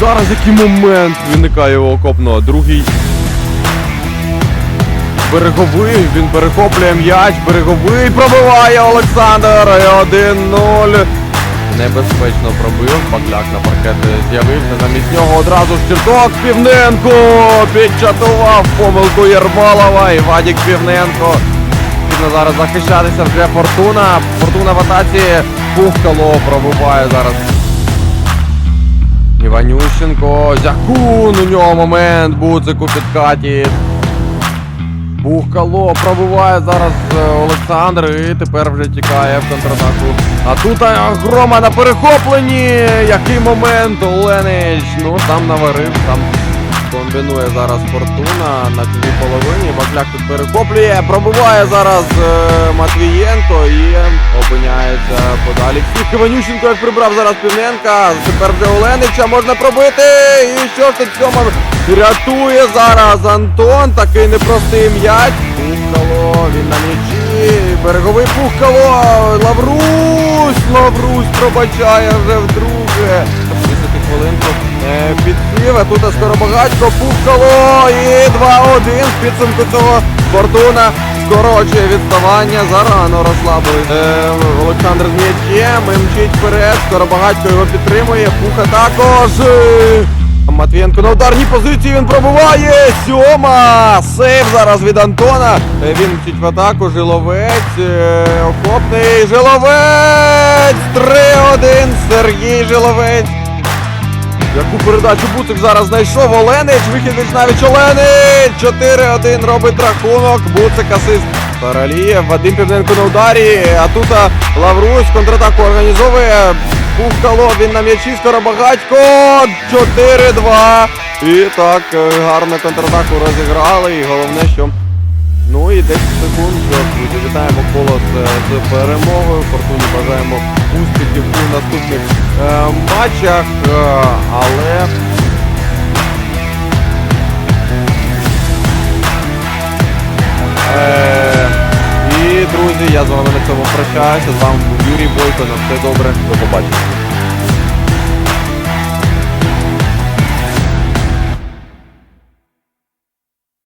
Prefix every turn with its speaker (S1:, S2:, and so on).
S1: зараз який момент виникає у окопного. Другий. Береговий, він перехоплює м'яч, береговий пробиває Олександр. 1-0. Небезпечно пробив. Бакляк на паркет з'явився. Замість нього одразу ж Черток Півненко підчатував помилку Єрмолова і Вадік Півненко. Потрібно зараз захищатися вже Фортуна. Фортуна в атаці. Пухкало пробиває зараз. Іванющенко. Зякун. У нього момент. Буцик у підкаті. Бухкало пробиває зараз е, Олександр і тепер вже тікає в контратаку. А тут грома на перехопленні. Який момент Оленич. Ну там наварив, там комбінує зараз Фортуна на цій половині. Бакляк тут перехоплює, пробиває зараз е, Матвієнко і опиняється подалі. Всіх Іванющенко як прибрав зараз Півненка. Тепер вже Оленича можна пробити. І що ж тут цьому рятує зараз Антон. Такий непростий м'яч. Пухкало, він на м'ячі. Береговий Пухкало. Лаврусь! Лаврусь пробачає вже вдруге. 10 хвилинку е, підсів, а тут Скоробагатько пухкало і 2-1 в підсумку цього Фортуна скорочує відставання. Зарано розслабили. Е, Олександр з м'ячем, мчить вперед, Скоробагатько його підтримує, Пуха також. Матвієнко на ударній позиції він пробиває. Сьома! Сейв зараз від Антона. Е, Він мчить в атаку. Жиловець. Окопний. Жиловець! 3-1. Сергій Жиловець. Яку передачу Буцик зараз знайшов Оленич, вихід від навіть Оленич! 4-1 робить рахунок, Буцик асист. Таралієв, Вадим Півненко на ударі, а тут Лаврусь контратаку організовує. Пухкало, він на м'ячі, Скоробагатько, 4-2. І так, е, гарно контратаку розіграли, і головне, що Ну і 10 секунд. Вітаємо колос е, з перемогою. Фортуні бажаємо успіхів у наступних е, матчах. Е, але Е, і друзі, я з вами на цьому прощаюся. З вами був Юрій Бойко. На все добре. До побачення.